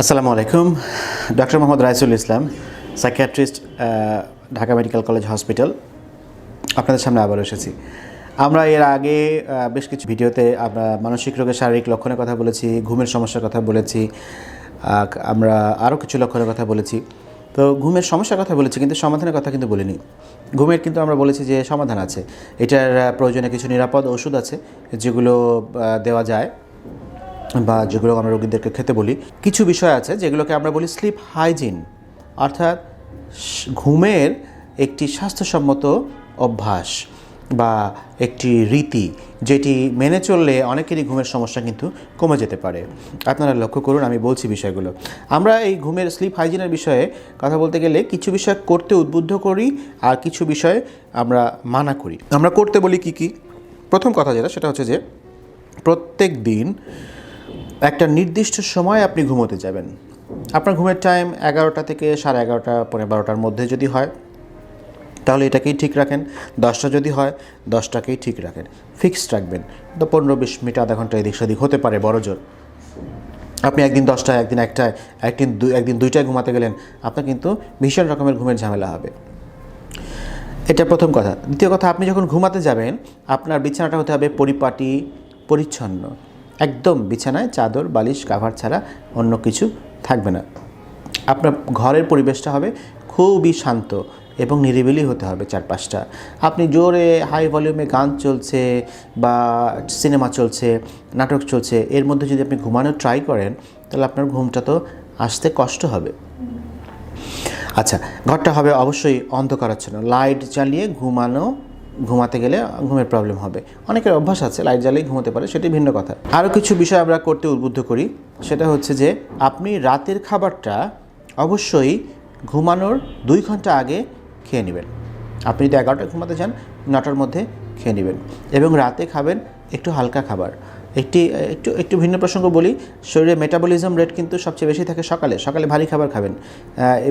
আসসালামু আলাইকুম। Doctor Mohammad Raisul Islam, psychiatrist Dhaka medical college hospital. আপনাদের সামনে আবার এসেছি। আমরা এর আগে বেশ কিছু ভিডিওতে আমরা মানসিক রোগের শারীরিক লক্ষণের কথা বলেছি, ঘুমের সমস্যার কথা বলেছি আমরা আরও কিছু লক্ষণের কথা বলেছি। তো ঘুমের সমস্যার কথা বলেছি, কিন্তু সমাধানের কথা কিন্তু বলিনি। ঘুমের কিন্তু আমরা বলেছি যে সমাধান আছে। এটার প্রয়োজনে কিছু নিরাপদ ওষুধ আছে, যেগুলো দেওয়া যায়। বা যেগুলো আমরা রোগীদেরকে খেতে বলি, কিছু বিষয় আছে যেগুলোকে আমরা বলি স্লিপ হাইজিন অর্থাৎ ঘুমের একটি স্বাস্থ্যসম্মত অভ্যাস বা একটি রীতি যেটি মেনে চললে অনেকেরই ঘুমের সমস্যা কিন্তু কমে যেতে পারে। আপনারা লক্ষ্য করুন, আমি বলছি বিষয়গুলো। আমরা এই ঘুমের স্লিপ হাইজিনের বিষয়ে কথা বলতে গেলে কিছু বিষয় করতে উদ্বুদ্ধ করি আর কিছু বিষয়ে আমরা মানা করি। আমরা করতে বলি কি কি? প্রথম কথা যেটা, সেটা হচ্ছে যে প্রত্যেক দিন একটা নির্দিষ্ট সময় আপনি ঘুমোতে যাবেন। আপনার ঘুমের টাইম এগারোটা থেকে সাড়ে এগারোটা পনেরো বারোটার মধ্যে যদি হয়, তাহলে এটাকেই ঠিক রাখেন। দশটা যদি হয়, দশটাকেই ঠিক রাখেন। ফিক্সড রাখবেন। তো পনেরো বিশ মিনিট, আধা ঘণ্টা এদিক সেদিক হতে পারে বড় জোর। আপনি একদিন দশটায়, একদিন একটায়, একদিন দুই, একদিন দুইটায় ঘুমাতে গেলেন, আপনার কিন্তু ভীষণ রকমের ঘুমের ঝামেলা হবে। এটা প্রথম কথা। দ্বিতীয় কথা, আপনি যখন ঘুমাতে যাবেন, আপনার বিছানাটা হতে হবে পরিপাটি, পরিচ্ছন্ন। একদম বিছানায় চাদর, বালিশ কাভার ছাড়া অন্য কিছু থাকবে না। আপনার ঘরের পরিবেশটা হবে খুবই শান্ত এবং নিরিবিলি হতে হবে চারপাশটা। আপনি জোরে হাই ভলিউমে গান চলছে বা সিনেমা চলছে, নাটক চলছে, এর মধ্যে যদি আপনি ঘুমানোর ট্রাই করেন, তাহলে আপনার ঘুমটা তো আসতে কষ্ট হবে। আচ্ছা ঘরটা হবে অবশ্যই অন্ধকারাচ্ছন্ন। লাইট জ্বালিয়ে ঘুমানো ঘুমাতে গেলে ঘুমের প্রবলেম হবে। অনেকের অভ্যাস আছে লাইট জ্বালিয়ে ঘুমোতে পারে, সেটি ভিন্ন কথা। আরও কিছু বিষয় আমরা করতে উদ্বুদ্ধ করি, সেটা হচ্ছে যে আপনি রাতের খাবারটা অবশ্যই ঘুমানোর দুই ঘণ্টা আগে খেয়ে নেবেন। আপনি যদি এগারোটায় ঘুমাতে চান, নটার মধ্যে খেয়ে নেবেন এবং রাতে খাবেন একটু হালকা খাবার। একটি, একটু একটু ভিন্ন প্রসঙ্গ বলি। শরীরে মেটাবলিজম রেট কিন্তু সবচেয়ে বেশি থাকে সকালে। সকালে ভারী খাবার খাবেন।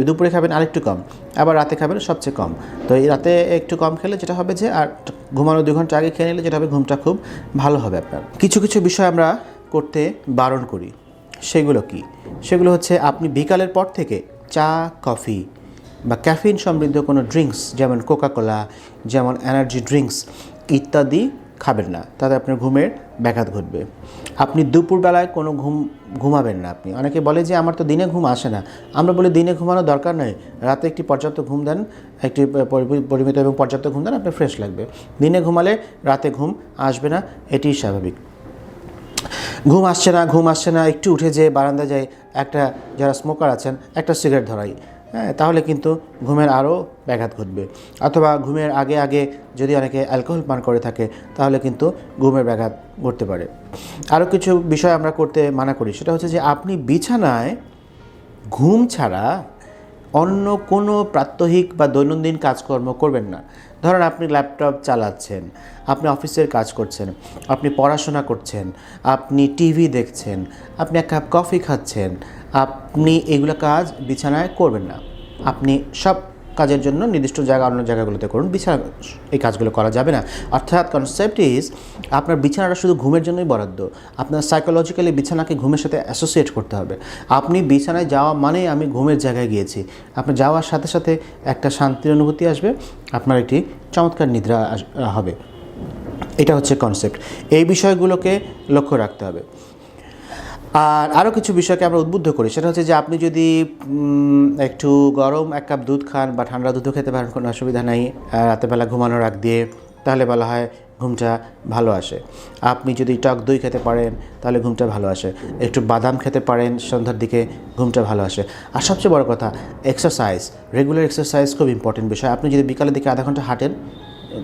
দুপুরে খাবেন আরেকটু কম। আবার রাতে খাবেন সবচেয়ে কম। তো এই রাতে একটু কম খেলে যেটা হবে যে, আর ঘুমানো দুই ঘণ্টা আগে খেয়ে নিলে যেটা হবে ঘুমটা খুব ভালো হবে আপনার। কিছু কিছু বিষয় আমরা করতে বারণ করি। সেগুলো কি? সেগুলো হচ্ছে আপনি বিকালের পর থেকে চা, কফি বা ক্যাফিন সমৃদ্ধ কোনো ড্রিঙ্কস যেমন কোকাকোলা যেমন এনার্জি ড্রিঙ্কস ইত্যাদি খাবেন না, তাতে আপনার ঘুমের ব্যাঘাত ঘটবে। আপনি দুপুরবেলায় কোনো ঘুম, ঘুমাবেন না আপনি। অনেকে বলে যে, আমার তো দিনে ঘুম আসে না। আমরা বলি, দিনে ঘুমানোর দরকার নয়। রাতে একটি পর্যাপ্ত ঘুম দেন, একটি পরি- পরিমিত এবং পর্যাপ্ত ঘুম দেন, আপনার ফ্রেশ লাগবে। দিনে ঘুমালে রাতে ঘুম আসবে না, এটিই স্বাভাবিক। ঘুম আসছে না, ঘুম আসছে না, একটু উঠে যে বারান্দা যায় একটা যারা স্মোকার আছেন, একটা সিগারেট ধরাই। হ্যাঁ তাহলে কিন্তু ঘুমের আরও ব্যাঘাত ঘটবে। অথবা ঘুমের আগে আগে যদি অনেকে অ্যালকোহল পান করে থাকে, তাহলে কিন্তু ঘুমের ব্যাঘাত ঘটতে পারে। আরও কিছু বিষয় আমরা করতে মানা করি, সেটা হচ্ছে যে আপনি বিছানায় ঘুম ছাড়া অন্য কোনো প্রাত্যহিক বা দৈনন্দিন কাজকর্ম করবেন না। ধরেন আপনি ল্যাপটপ চালাচ্ছেন, আপনি অফিসের কাজ করছেন, আপনি পড়াশোনা করছেন, আপনি টিভি দেখছেন, আপনি এক কাপ কফি খাচ্ছেন, আপনি এগুলো কাজ বিছানায় করবেন না। আপনি সব কাজের জন্য নির্দিষ্ট জায়গা অন্য জায়গাগুলোতে করুন। বিছানা এই কাজগুলো করা যাবে না। অর্থাৎ কনসেপ্ট ইজ আপনার বিছানাটা শুধু ঘুমের জন্যই বরাদ্দ। আপনার সাইকোলজিক্যালি বিছানাকে ঘুমের সাথে অ্যাসোসিয়েট করতে হবে। আপনি বিছানায় যাওয়া মানে আমি ঘুমের জায়গায় গিয়েছি। আপনার যাওয়ার সাথে সাথে একটা শান্তির অনুভূতি আসবে। আপনার একটি চমৎকার নিদ্রা হবে। এটা হচ্ছে কনসেপ্ট এই বিষয়গুলোকে লক্ষ্য রাখতে হবে। আর আরও কিছু বিষয়কে আমরা উদ্বুদ্ধ করি। সেটা হচ্ছে যে আপনি যদি একটু গরম এক কাপ দুধ খান বা ঠান্ডা দুধও খেতে পারেন কোনো অসুবিধা নাই আহ, রাতের বেলা ঘুমানোর আগ দিয়ে তাহলে বলা হয় ঘুমটা ভালো আসে। আপনি যদি টক দই খেতে পারেন তাহলে ঘুমটা ভালো আসে। একটু বাদাম খেতে পারেন সন্ধ্যার দিকে ঘুমটা ভালো আসে। আর সবচেয়ে বড় কথা এক্সারসাইজ রেগুলার এক্সারসাইজ খুব ইম্পর্টেন্ট বিষয়। আপনি যদি বিকালের দিকে আধা ঘণ্টা হাঁটেন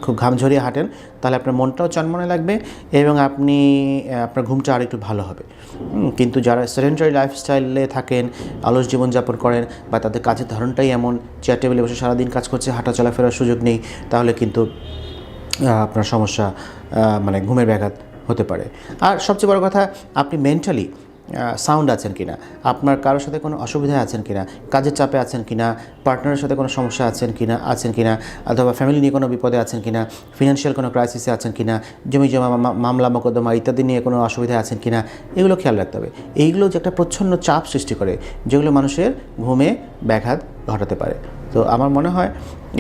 খুব ঘাম ঝরিয়ে হাঁটেন, তাহলে আপনার মনটাও চনমনে লাগবে এবং আপনি আপনার ঘুমটা আর একটু ভালো হবে। কিন্তু যারা সেডেন্টারি লাইফস্টাইলে থাকেন আলস জীবনযাপন করেন বা তাদের কাজের ধরনটাই এমন চেয়ার টেবিলে বসে সারাদিন কাজ করছে, হাঁটা চলাফেরার সুযোগ নেই, তাহলে কিন্তু আপনার সমস্যা মানে ঘুমের ব্যাঘাত হতে পারে। আর সবচেয়ে বড় কথা, আপনি মেন্টালি সাউন্ড আছেন কিনা? আপনার কারোর সাথে কোনো অসুবিধা আছেন কিনা? কাজের চাপে আছেন কিনা? পার্টনারের সাথে কোনো সমস্যা আছেন কিনা? আছেন কিনা? অথবা ফ্যামিলি নিয়ে কোনো বিপদে আছেন কিনা? ফিনান্সিয়াল কোনো ক্রাইসিসে আছেন কিনা? জমি জমা মামলা মোকদ্দমা ইত্যাদি নিয়ে কোনো অসুবিধা আছেন কিনা? এগুলো খেয়াল রাখতে হবে। এইগুলো যে একটা প্রচ্ছন্ন চাপ সৃষ্টি করে, যেগুলো মানুষের ঘুমে ব্যাঘাত ঘটাতে পারে। তো আমার মনে হয়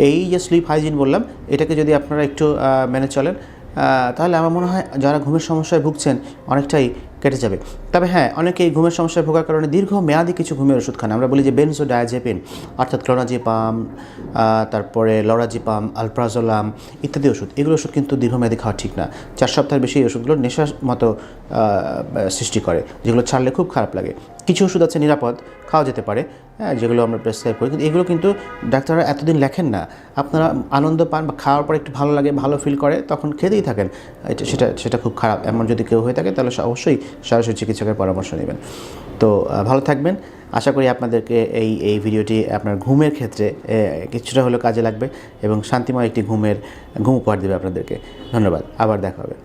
এই যে স্লিপ হাইজিন বললাম, এটাকে যদি আপনারা একটু মেনে চলেন তাহলে আমার মনে হয় যারা ঘুমের সমস্যায় ভুগছেন, অনেকটাই কেটে যাবে। তবে হ্যাঁ অনেকে এই ঘুমের সমস্যায় ভোগার কারণে দীর্ঘ মেয়াদি কিছু ঘুমের ওষুধ খান। আমরা বলি যে বেনসো ডায়াজেপিন অর্থাৎ ক্লোনাজিপাম তারপরে লরাজিপাম, আলপ্রাজোলাম ইত্যাদি ওষুধ। এগুলো ওষুধ কিন্তু দীর্ঘমেয়াদী খাওয়া ঠিক না। চার সপ্তাহের বেশি এই ওষুধগুলো নেশার মতো সৃষ্টি করে, যেগুলো ছাড়লে খুব খারাপ লাগে। কিছু ওষুধ আছে নিরাপদ, খাওয়া যেতে পারে। হ্যাঁ যেগুলো আমরা প্রেসক্রাইব করি। কিন্তু এগুলো কিন্তু ডাক্তাররা এতদিন লেখেন না। আপনারা আনন্দ পান বা খাওয়ার পর একটু ভালো লাগে, ভালো ফিল করে, তখন খেতেই থাকেন। এটা, সেটা সেটা খুব খারাপ। এমন যদি কেউ হয়ে থাকে, তাহলে অবশ্যই সরাসরি চিকিৎসকের পরামর্শ নেবেন। তো ভালো থাকবেন। আশা করি আপনাদেরকে এই এই ভিডিওটি আপনার ঘুমের ক্ষেত্রে কিছুটা হলেও কাজে লাগবে এবং শান্তিময় একটি ঘুমের, ঘুম উপহার দেবে আপনাদেরকে। ধন্যবাদ। আবার দেখা হবে।